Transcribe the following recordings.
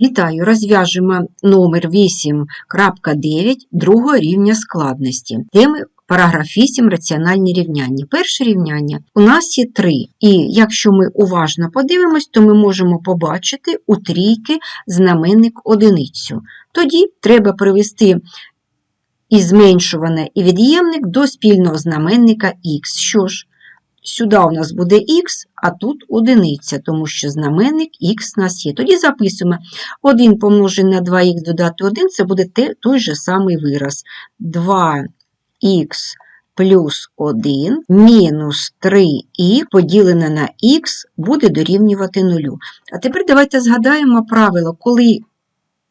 Вітаю! Розв'яжемо номер 8.9 другого рівня складності. Теми параграф 8 раціональні рівняння. Перше рівняння у нас є 3. І якщо ми уважно подивимось, то ми можемо побачити у трійки знаменник одиницю. Тоді треба привести і зменшуване і від'ємник до спільного знаменника х. Що ж? Сюди у нас буде х, а тут одиниця, тому що знаменник х у нас є. Тоді записуємо 1 помножений на 2х додати 1, це буде той же самий вираз. 2х плюс 1 мінус 3х поділене на х буде дорівнювати 0. А тепер давайте згадаємо правило, коли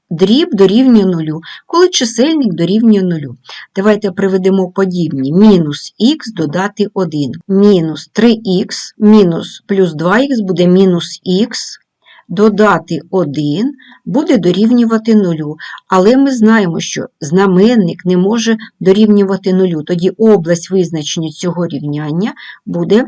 дріб дорівнює 0, коли чисельник дорівнює 0. Давайте приведемо подібні. Мінус х додати 1. Мінус 3х мінус плюс 2х буде мінус х. Додати 1 буде дорівнювати 0. Але ми знаємо, що знаменник не може дорівнювати 0. Тоді область визначення цього рівняння буде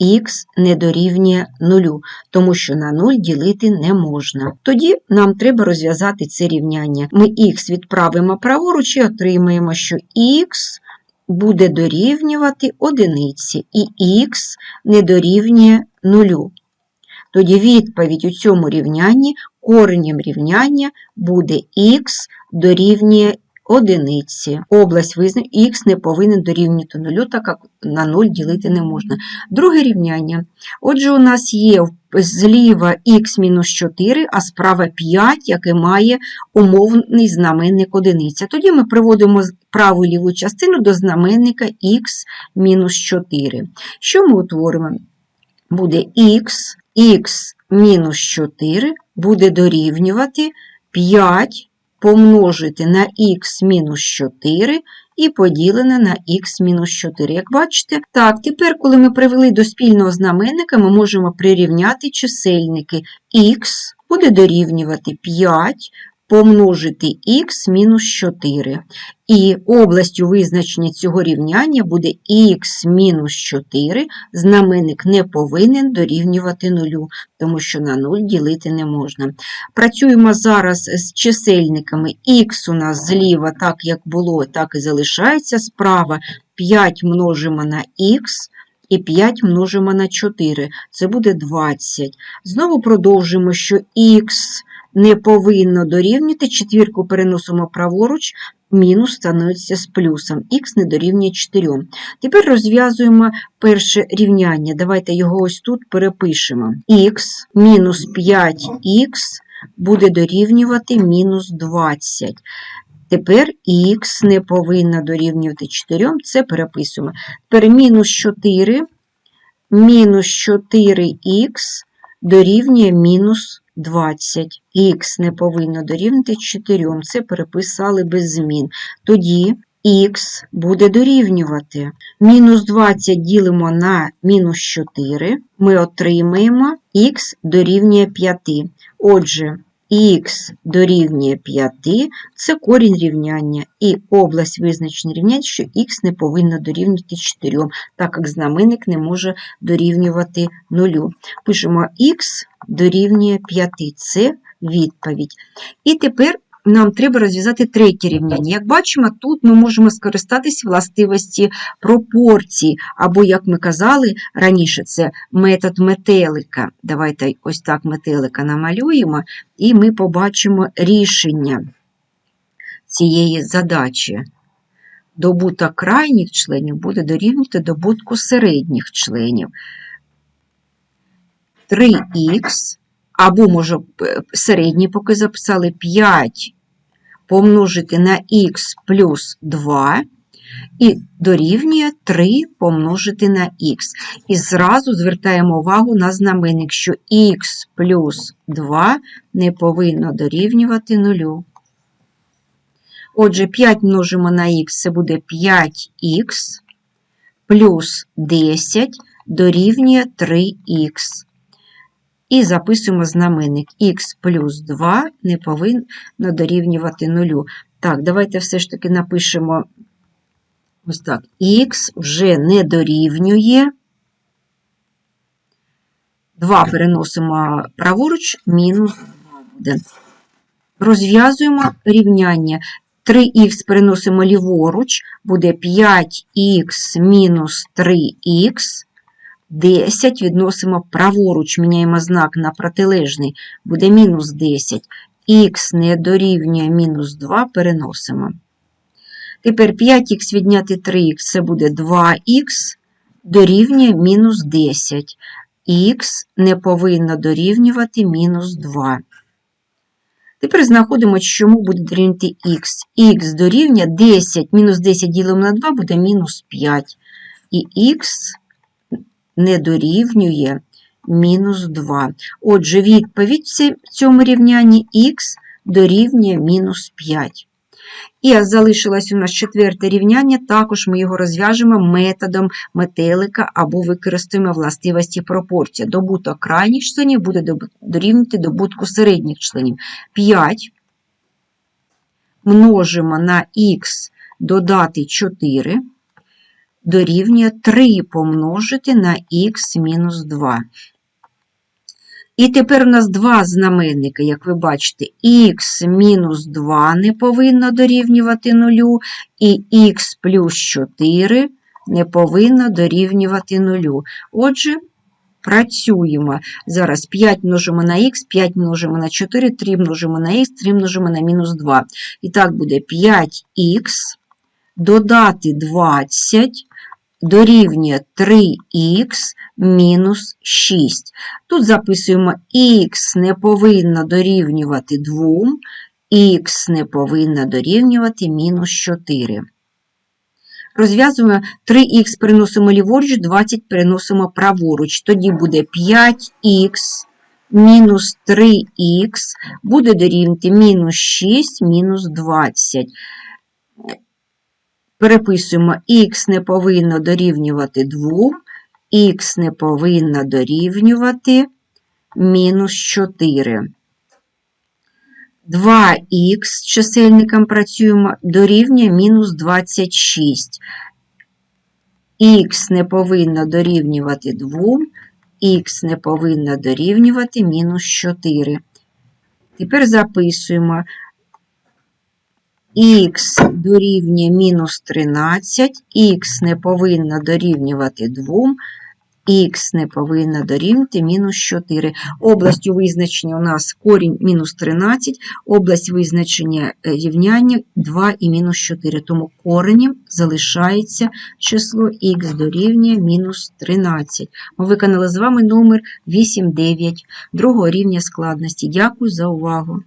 х не дорівнює 0, тому що на 0 ділити не можна. Тоді нам треба розв'язати це рівняння. Ми х відправимо праворуч і отримаємо, що х буде дорівнювати одиниці, і х не дорівнює 0. Тоді відповідь у цьому рівнянні коренем рівняння буде х дорівнює одиниці. Область визнання х не повинен дорівнювати нулю, так як на 0 ділити не можна. Друге рівняння. Отже, у нас є зліва х-4, а справа 5, яке має умовний знаменник одиниця. Тоді ми приводимо праву і ліву частину до знаменника х-4. Що ми утворимо? Буде х мінус 4 буде дорівнювати 5 помножити на х мінус 4 і поділене на х мінус 4. Як бачите, так, тепер, коли ми привели до спільного знаменника, ми можемо прирівняти чисельники х буде дорівнювати 5 помножити х мінус 4. І областю визначення цього рівняння буде х мінус 4, знаменник не повинен дорівнювати 0, тому що на 0 ділити не можна. Працюємо зараз з чисельниками х у нас зліва, так як було, так і залишається справа. 5 множимо на х. І 5 множимо на 4, це буде 20. Знову продовжимо, що х не повинно дорівнювати, четвірку переносимо праворуч, мінус становиться з плюсом, х не дорівнює 4. Тепер розв'язуємо перше рівняння. Давайте його ось тут перепишемо. х мінус 5х буде дорівнювати мінус 20. Тепер х не повинна дорівнювати 4, це переписуємо. Тепер мінус 4, мінус 4х дорівнює мінус 20. Х не повинно дорівнити 4. Це переписали без змін. Тоді х буде дорівнювати. Мінус 20 ділимо на мінус 4, ми отримаємо х дорівнює 5. Отже, х дорівнює 5 це корінь рівняння, і область визначення рівняння, що х не повинна дорівнювати 4, так як знаменник не може дорівнювати 0. Пишемо х дорівнює 5. Це відповідь. І тепер нам треба розв'язати третє рівняння. Як бачимо, тут ми можемо скористатися властивості пропорцій, або, як ми казали раніше, це метод метелика. Давайте ось так метелика намалюємо, і ми побачимо рішення цієї задачі. Добуток крайніх членів буде дорівнювати добутку середніх членів. 3х, або, може, середні поки записали 5 помножити на х плюс 2 і дорівнює 3 помножити на х. І зразу звертаємо увагу на знаменник, що х плюс 2 не повинно дорівнювати 0. Отже, 5 множимо на х це буде 5х плюс 10 дорівнює 3х. І записуємо знаменник х плюс 2 не повинно дорівнювати 0. Так, давайте все ж таки напишемо ось так: х вже не дорівнює. 2 переносимо праворуч, мінус 2 буде. Розв'язуємо рівняння. 3х переносимо ліворуч, буде 5х мінус 3х. 10 відносимо праворуч, міняємо знак на протилежний, буде мінус 10. Х не дорівнює мінус 2, переносимо. Тепер 5х відняти 3х, це буде 2х, дорівнює мінус 10. Х не повинно дорівнювати мінус 2. Тепер знаходимо, чому буде дорівнювати х. х дорівнює 10, мінус 10 ділимо на 2 буде мінус 5. І х не дорівнює мінус 2. Отже, відповідь в цьому рівнянні х дорівнює мінус 5. І залишилось у нас четверте рівняння, також ми його розв'яжемо методом метелика або використаємо властивості пропорції. Добуток крайніх членів буде дорівнювати добутку середніх членів. 5 множимо на х додати 4 дорівнює 3 помножити на х мінус 2. І тепер у нас два знаменники, як ви бачите, х мінус 2 не повинно дорівнювати 0, і х плюс 4 не повинно дорівнювати 0. Отже, працюємо. Зараз 5 множимо на х, 5 множимо на 4, 3 множимо на х, 3 множимо на мінус 2. І так буде 5х додати 20 дорівнює 3х мінус 6. Тут записуємо х не повинно дорівнювати 2, х не повинно дорівнювати мінус 4. Розв'язуємо 3х переносимо ліворуч, 20 переносимо праворуч. Тоді буде 5х мінус 3х буде дорівнювати мінус 6 мінус 20. Переписуємо х не повинно дорівнювати 2, х не повинно дорівнювати мінус 4. 2х з чисельником працюємо дорівнює мінус 26. Х не повинно дорівнювати 2, х не повинно дорівнювати мінус 4. Тепер записуємо х дорівнює мінус 13, х не повинно дорівнювати 2, х не повинно дорівнювати мінус 4. Областю визначення у нас корінь мінус 13, область визначення е, рівняння 2 і мінус 4. Тому коренем залишається число х дорівнює мінус 13. Ми виконали з вами номер 8-9 другого рівня складності. Дякую за увагу!